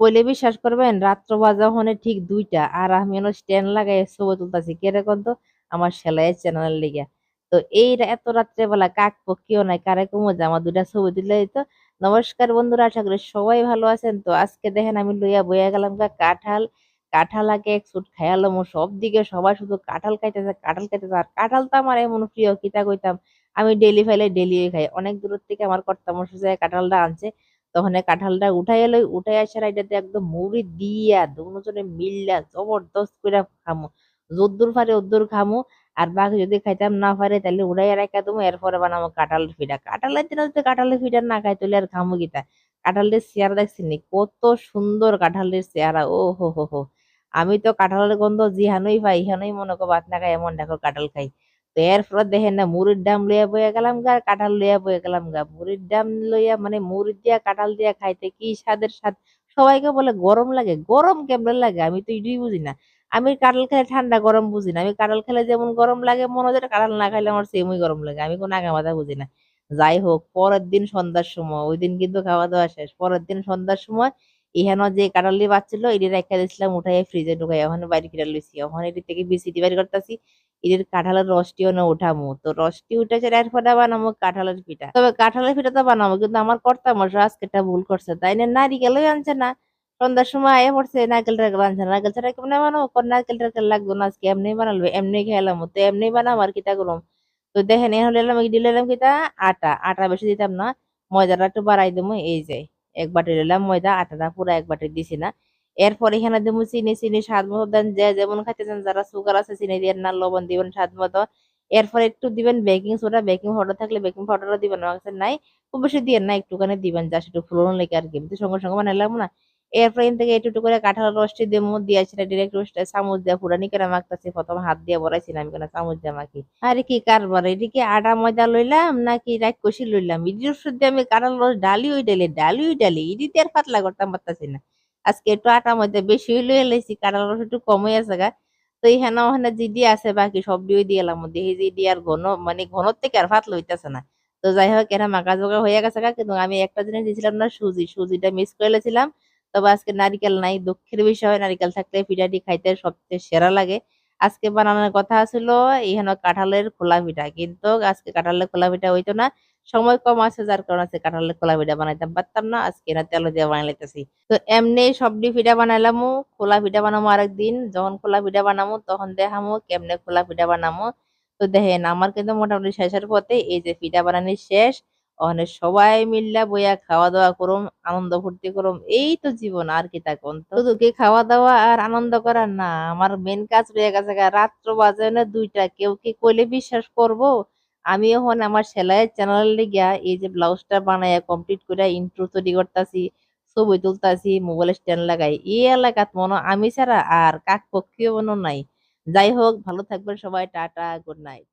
কইলে বিশ্বাস করবেন, রাত্র বাজা হনে ঠিক দুইটা, আর আমি হলো স্ট্যান্ড লাগাই ছবি তুলতাছি। কেরকম তো আমার সেলাইয়ের চ্যানেলের লিগা। তো এই এত রাত্রে বেলা কাক পক্ষীও নাই, কারে কমো যে আমার দুইটা ছবি তুলে তো নমস্কার বন্ধুরা, আশা করি সবাই ভালো আছেন। তো আজকে দেখেন আমি লইয়া বইয়া গেলাম কাঁঠাল। কাঁঠাল আগে এক সুট খাইয়ালাম সব দিকে সবাই শুধু কাঁঠাল খাইতেছে কাঁঠাল খাইতেছে। আর কাঁঠাল তো আমার এমন প্রিয় কিতা কইতাম? আমি ডেলি ফাইলে ডেলি খাই। অনেক দূর থেকে আমার কর্তা মশাই কাঁঠালটা আনছে তখন কাঁঠালটা উঠাই এলো, উঠাই আসার এটাতে একদম মুড়ি দিয়া দুজনে মিললা জবরদস্ত করে খামু। যদ্দুর পারে ওদ্দুর খামু, আর বাকি যদি খাইতাম না পারে তাহলে উড়াই রাখা দেবো এরপরে বানাবো কাঁঠালের পিঠা কাঁঠালের দিনে যদি কাঁঠালের পিঠা না খাই তাহলে আর খামু গিতা কাঁঠালের চেয়ারা দেখছি নি কত সুন্দর কাঁঠালের চেয়ারা ও হো হো হো। আমি তো কাঁঠালের গন্ধ জিহানই পাই, ইহানই মনে করো ভাত না খাই, এমন দেখো কাঁঠাল খাই। এরপর দেখেন না, মুড়ির ডাম লইয়া বইয়া গেলাম গা, কাঁঠাল লইয়া বইয়া গেলাম গা। মুড়ির ডাম লইয়া মানে মুড়ি দিয়া, কাঁঠাল দিয়া খাইতে কি স্বাদের স্বাদ? সবাইকে বলে গরম লাগে। গরম কেমন লাগে? আমি তো এটাই বুঝি না। আমি কাঁঠাল খেলে ঠান্ডা গরম বুঝি না। আমি কাঁঠাল খেলে যেমন গরম লাগে, মনে হয় কাঁঠাল না খাইলে আমার সেমই গরম লাগে। আমি কোনো আগা মাথা বুঝি না। যাই হোক, পরের দিন সন্ধ্যার সময়, ওই দিন কিন্তু খাওয়া দাওয়া শেষ। পরের দিন সন্ধ্যার সময় ইহানো যে কাঁঠালি বাচ্ছিল এটি রেখে দিয়েছিলাম উঠাই ফ্রিজে ঢুকাই ওখানে বাইরে ফিরে লইছি। ওখানে এটি থেকে বিসিটি বাইর করতেছি। এদের কাঁঠালের রসটিও না উঠামু। তো রসটি উঠেছে এরপরে বানাবো কাঁঠালের পিঠা। তবে কাঁঠালের পিঠা তো বানাবো কিন্তু আমার কর্তা মশা আজকে একটা ভুল করছে। তাই না নারিকেলই আনছে না। সন্ধ্যার সময় আয়া পড়ছে, নারকেল টারকেল আনছে। নারকেল ছাড়া কেমন বানাবো? কোন নারকেল টারকেল লাগবে না আজকে, এমনি বানালো, এমনি খেলাম। তো এমনি বানাবো আর কিতা করলাম তো দেখেন, এখন নিলাম দিলাম কিতা আটা। আটা বেশি দিতাম না, ময়দাটা একটু বাড়াই দেবো এই যে। এক বাটি নিলাম ময়দা, আটাটা পুরো এক বাটি দিছি না। এরপর এখানে দেবো চিনি চিনি স্বাদ মতো দেন, যে যেমন খাইতে চান, যারা সুগার আছে, চিনি দিয়ে না, লবণ দিবেন স্বাদ মতো। এরপর একটু দিবেন বেকিং সোডা বেকিং পাউডার থাকলে বেকিং পাউডারও দিবেন নাই। খুব বেশি দিয়ে না, একটুখানি দিবেন যা সেটু ফুলন লেগে আর কি সঙ্গে সঙ্গে সঙ্গে বানালাম না। এরপর এখান থেকে একটু করে কাঁঠাল রসটি দেবো দিয়েছি না ডিরেক্ট রোস্টে চামচ দিয়ে পুরানি করে মাখতেছি, প্রথম হাত দিয়ে বড়াইছি না, আমি কেন চামচ দিয়ে মাখি। আরে কি কারবার এদিকে আটা ময়দা লইলাম নাকি রাখ কষি লইলাম ইডির দিয়ে আমি কাঁঠাল রস ডালি ওই ডালি ডালি ওই ডালি ইডিতে আর পাতলা করতাম, পারতাছি না। আজকে একটু আটা ময়দা বেশি লইয়া লাইছি, কাঁঠাল রস একটু কমই আছে গা। তো এখানে ওখানে জিডি আছে, বাকি সব দিয়ে দিয়ে এলাম। এই জিডি আর ঘন মানে ঘনর থেকে আর ভাত লইতেছে না। তো যাই হোক, এরা মাকা জোগা হয়ে গেছে গা, কিন্তু আমি একটা জিনিস দিয়েছিলাম না, সুজি। সুজিটা মিস করে লেছিলাম। তবে আজকে নারিকেল নাই, দুঃখের বিষয়। নারিকেল থাকলে পিঠাটি খাইতে সবচেয়ে সেরা লাগে। আজকে বানানোর কথা ছিল এখানে কাঁঠালের খোলা পিঠা। কিন্তু আজকে কাঁঠালের খোলা পিঠা হইতো না। সময় কম আছে, যার কারণে আজকে কাঁঠালের খোলা পিঠা বানাইতাম পারতাম না। আজকে না তেল দিয়ে বানাই লাইতেছি তো এমনি সবডি পিঠা বানাইলামু। খোলা পিঠা বানামো আরেকদিন। যখন খোলা পিঠা বানামো, তখন দেখামো কেমনে খোলা পিঠা বানামো। তো দেখেন, আমার কিন্তু মোটামুটি শেষের পথে এই যে পিঠা বানানি শেষ। ওখানে সবাই মিল্লা বইয়া খাওয়া দাওয়া করুম, আনন্দ ফুর্তি করুম, এই তো জীবন আর কি তা কোন। তো শুধু কি খাওয়া দাওয়া আর আনন্দ করার না, আমার মেন কাজ রয়ে গেছে রাত্র বাজে না দুইটা, কেউ কি কইলে বিশ্বাস করব? আমি এখন আমার সেলাইয়ের চ্যানেল লিগা এই যে ব্লাউজটা বানাইয়া কমপ্লিট করে ইন্ট্রো তৈরি করতাছি, ছবি তুলতাছি মোবাইল স্ট্যান্ড লাগাই, এই এলাকাত মনে আমি ছাড়া আর কাক পক্ষীয় মনে নাই। যাই হোক, ভালো থাকবেন সবাই, টাটা গুড নাইট